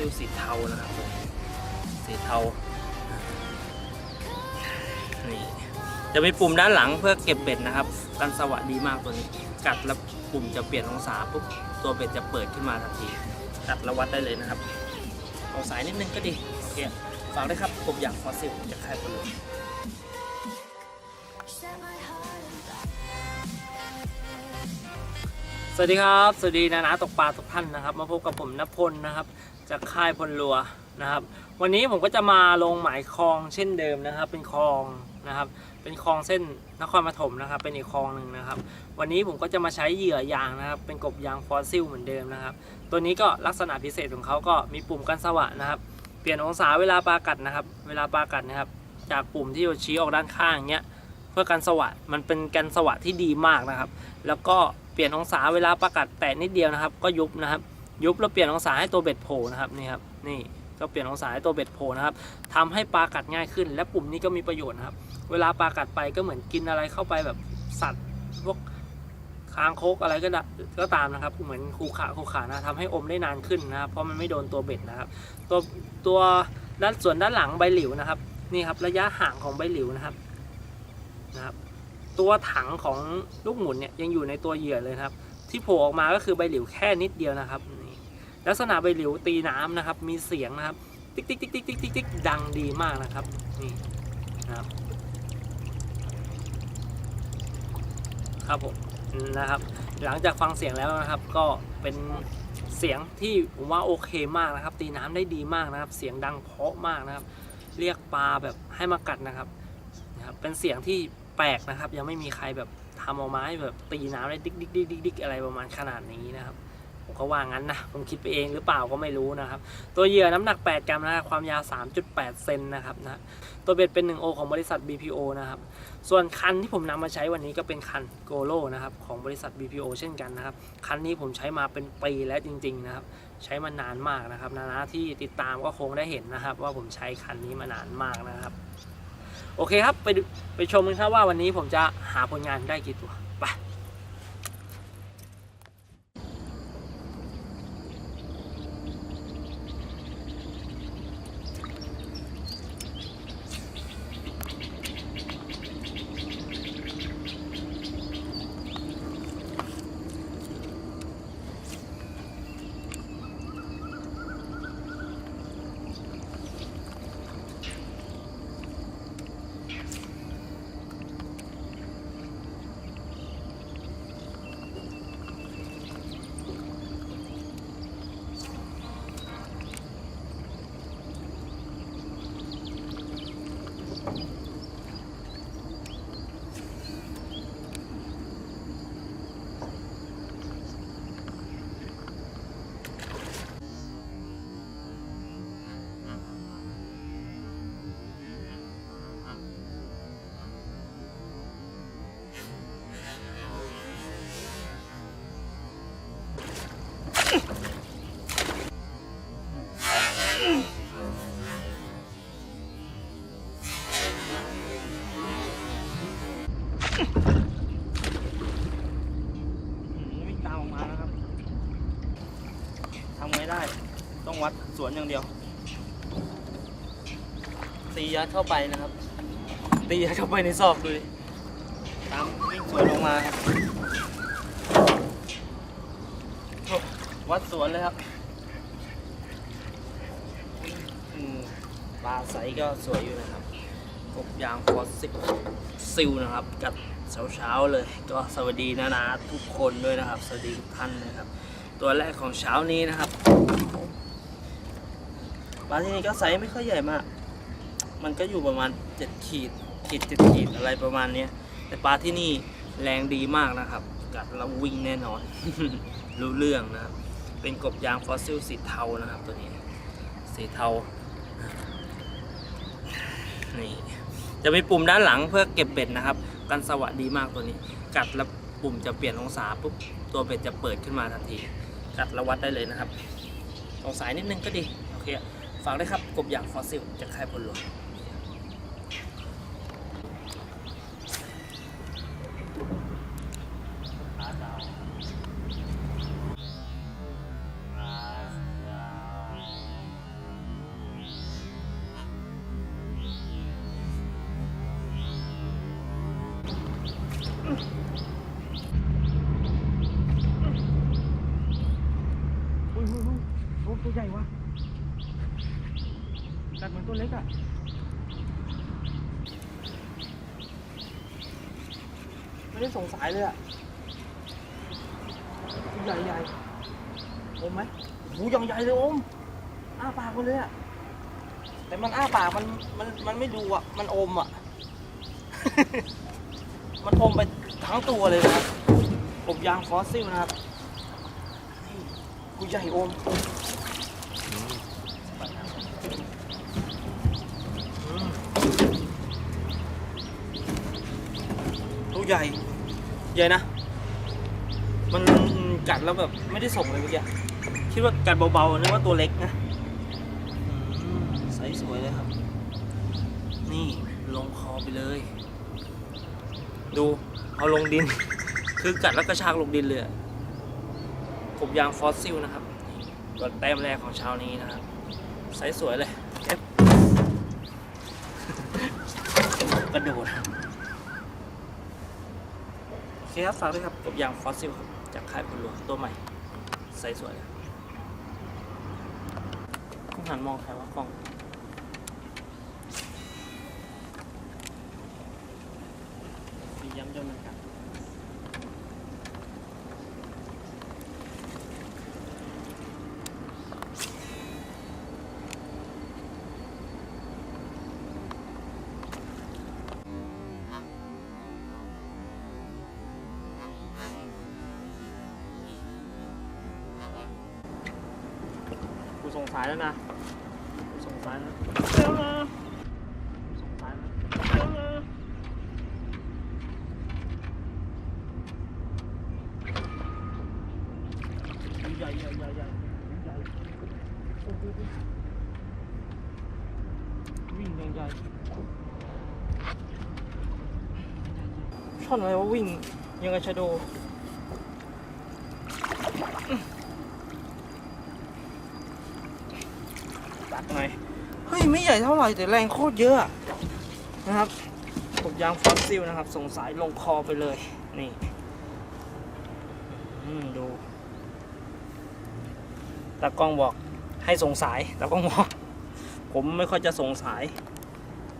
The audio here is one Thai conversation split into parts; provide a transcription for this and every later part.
ซิลสีเทานะครับผมสีเทานี่จะมีปุ่มด้านหลังเพื่อเก็บเบ็ดนะครับกันสวัสดีมากตัวนี้ กัดแล้วปุ่มจะเปลี่ยนองศาปุ๊บตัวเบ็ดจะเปิดขึ้นมาทันที กัดแล้ววัดได้เลยนะครับเอาสายนิดนึงก็ดีโอเคฝากด้วยครับกบยางฟอสซิลจะใครคนเลย Set my heart afire. สวัสดีครับ สวัสดีนานาตกปลาทุกท่านนะครับ มาพบกับผมนพลนะครับ จากค่ายพลรัวนะครับ วันนี้ผมก็จะมาลงหมายคลองเช่นเดิมนะครับ เป็นคลองนะครับ เป็นคลองเส้นนครปฐมนะครับ เป็นอีกคลองหนึ่งนะครับ วันนี้ผมก็จะมาใช้เหยื่อยางนะครับ เป็นกบยางฟอสซิลเหมือนเดิมนะครับ ตัวนี้ก็ลักษณะพิเศษของเขาก็มีปุ่มกันสวะนะครับ เปลี่ยนองศาเวลาปลากัดนะครับ เวลาปลากัดนะครับ จากปุ่มที่เราชี้ออกด้านข้างเนี้ยเพื่อกันสวะมันเป็นกันสวะที่ดีมากนะครับ แล้วก็เปลี่ยนองศาเวลาปากัดแตะนิดเดียวนะครับ ก็ยุบนะครับ ยุบแล้วเปลี่ยนองศาให้ตัวเบ็ดโผล่นะครับนี่ครับนี่ก็เปลี่ยนองศาให้ตัวเบ็ดโผล่นะครับทำให้ปลากัดง่ายขึ้น และปุ่มนี้ก็มีประโยชน์นะครับ เวลาปลากัดไปก็เหมือนกินอะไรเข้าไปแบบสัตว์พวกคางคกอะไรก็ก็ตามนะครับ เหมือนคูขาคูขานะทำให้อมได้นานขึ้นนะครับเพราะมันไม่โดนตัวเบ็ดนะครับ ตัวตัวด้านส่วนด้านหลังใบหลิวนะครับนี่ครับระยะห่างของใบหลิวนะครับนะครับ ตัวถังของลูกหมุนเนี่ยยังอยู่ในตัวเหยื่อเลยครับ ที่โผล่ออกมาก็คือใบหลิวแค่นิดเดียวนะครับ ลักษณะใบหลิวตีน้ำนะครับ มีเสียงนะครับ ติ๊กติ๊กติ๊กติ๊กติ๊กติ๊กติ๊กดังดีมากนะครับ นี่นะครับ ครับผมนะครับ หลังจากฟังเสียงแล้วนะครับ ก็เป็นเสียงที่ผมว่าโอเคมากนะครับ ตีน้ำได้ดีมากนะครับ เสียงดังเพาะมากนะครับ เรียกปลาแบบให้มากัดนะครับนะครับ เป็นเสียงที่แปลกนะครับ ยังไม่มีใครแบบทำออาให้แบบตีน้ำได้ดิ๊กดิ๊กดิ๊กดิ๊กอะไรประมาณขนาดนี้นะครับ ก็ว่างั้นนะผมคิดไปเองหรือเปล่าก็ไม่รู้นะครับ ตัวเหยื่อน้ำหนัก 8 กรัมนะคความยาว 3.8 เซนนะครับนะตัวเบ็ดเป็น1โอของบริษัท BPO นะครับ ส่วนคันที่ผมนำมาใช้วันนี้ก็เป็นคันโกโลนะครับของบริษัท BPO เช่นกันนะครับ คันนี้ผมใช้มาเป็นปีแล้วจริง ๆ นะครับ ใช้มานานมากนะครับนานาที่ติดตามก็คงได้เห็นนะครับ ว่าผมใช้คันนี้มานานมากนะครับ โอเคครับไปไปชมกันครับว่าวันนี้ผมจะหาผลงานได้กี่ตัว ไไงได้ ต้องวัดสวนอย่างเดียว ตียัดเข้าไปนะครับ ตียัดเข้าไปในซอกดูดิตามวิ่งสวนลงมาครับโอ้วัดสวนเลยครับอืมปลาใสก็สวยอยู่นะครับกบยางฟอสซิลซิลนะครับ กับเช้าๆเลย ก็สวัสดีนะนะทุกคนด้วยนะครับ สวัสดีทุกท่านนะครับ ตัวแรกของเช้านี้นะครับปลาที่นี่ก็ไซส์ไม่ค่อยใหญ่มาก มันก็อยู่ประมาณ 7 ขีดขีดเจ็ดขีดอะไรประมาณนี้แต่ปลาที่นี่แรงดีมากนะครับ กัดแล้ววิ่งแน่นอน รู้เรื่องนะครับ เป็นกบยางฟอสซิลสีเทานะครับตัวนี้ สีเทา นี่ จะมีปุ่มด้านหลังเพื่อเก็บเบ็ดนะครับ กันสวัสดีมากตัวนี้ กัดแล้วปุ่มจะเปลี่ยนองศาปุ๊บ ตัวเบ็ดจะเปิดขึ้นมาทันที กัดแล้ววัดได้เลยนะครับตรงสายนิดนึงก็ดี โอเค ฝากด้วยครับ กบยางฟอสซิลจากค่ายพลหลวงอุ้ ตัวใหญ่วะกัดเหมือนตัวเล็กอะไม่ได้สงสัยเลยอะใหญ่ใหญ่อมไหมโอ้โหยังใหญ่เลยอมอ้าปากมันเลยอะแต่มันอ้าปากมันมันมันไม่ดูอะ มันอมอะ มันอมไปทั้งตัวเลยนะครับกบยางฟอสซิลนะครับนี่กูใหญ่อมอืมตัว ใหญ่ ใหญ่นะ มันกัดแล้วแบบไม่ได้ส่งเลยเมื่อกี้คิดว่ากัดเบาๆนึกว่าตัวเล็กนะใสสวยเลยครับ นี่ลงคอไปเลย ดูเอาลงดิน คือกัดแล้วก็ชากลงดินเลยอะกบยางฟอสซิลนะครับตัวแต้มแรกของเช้านี้นะครับใสสวยเลยเอฟกระโดด คครับ ฝากด้วยครับกบยางฟอสซิลครับ จากค่ายพลหลวงตัวใหม่ ใส่สวยเลยต้องหันมองใครวะกล้องมีย้ำจนมันกัด สายแล้วนะส่งสายแล้วเร็วนะส่งสายแล้วเร็วนะใหญ่ใหญ่ใหญ่ใหญ่ใหญ่วิ่งยังใหญ่ช่อนอะไรวะวิ่งยังไงชะโด ดหน่อยเฮ้ยไม่ใหญ่เท่าไหร่แต่แรงโคตรเยอะนะครับกบยางฟอสซิลนะครับ ส่งสายลงคอไปเลย นี่ดูตากล้องบอกให้ส่งสายตากล้องบอก ผมไม่ค่อยจะส่งสาย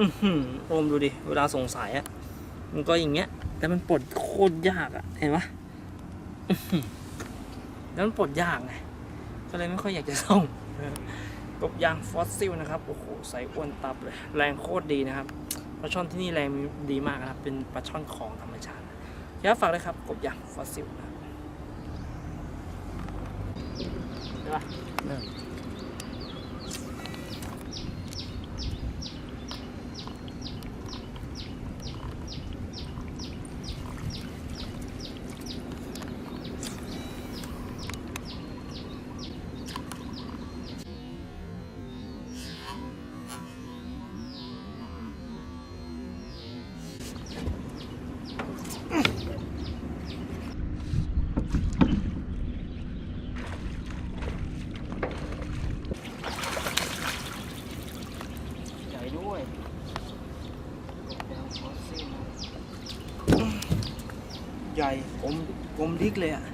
อือหือโอมดูดิ เวลาส่งสายอะมันก็อย่างเงี้ย แต่มันปลดโคตรยากอะเห็นปะอื้อหือแล้วมันปลดยากไงก็เลยไม่ค่อยอยากจะส่ง กบยางฟอสซิลนะครับ โอ้โหใส่อ้วนตับเลย แรงโคตรดีนะครับปลาช่อนที่นี่แรงดีมากนะครับ เป็นปลาช่อนของธรรมชาติอยาฝากเลยครับกบยางฟอสซิลนะครับได้ปะ ใหญ่กลมกลมดิกเลยอะ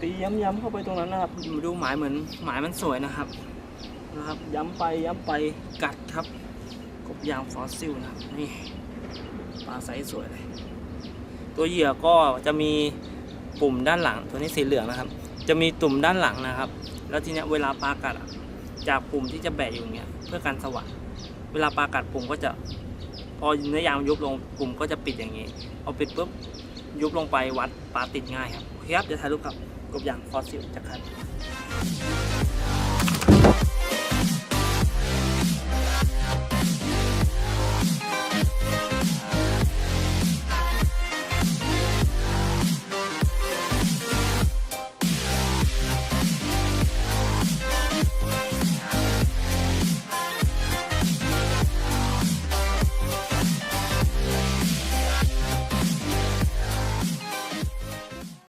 ตีย้ำๆเข้าไปตรงนั้นนะครับดูหมายเหมือนหมายมันสวยนะครับนะครับ ย้ำไปย้ำไปกัดครับ กบยางฟอสซิลนะครับนี่ปลาไซส์สวยเลย ตัวเหยื่อก็จะมีปุ่มด้านหลังตัวนี้สีเหลืองนะครับ จะมีตุ่มด้านหลังนะครับ แล้วทีเนี้ยเวลาปลากัดจากปุ่มที่จะแบะอยู่เนี้ยเพื่อการสว่างเวลาปลากัดปุ่มก็จะ พอเนื้อยางยุบลงกลุ่มก็จะปิดอย่างนี้ เอาปิดปุ๊บยุบลงไปวัดปลาติดง่ายครับโอเคครับเดี๋ยวถ่ายรูปกับกบยางฟอสซิลจากคัน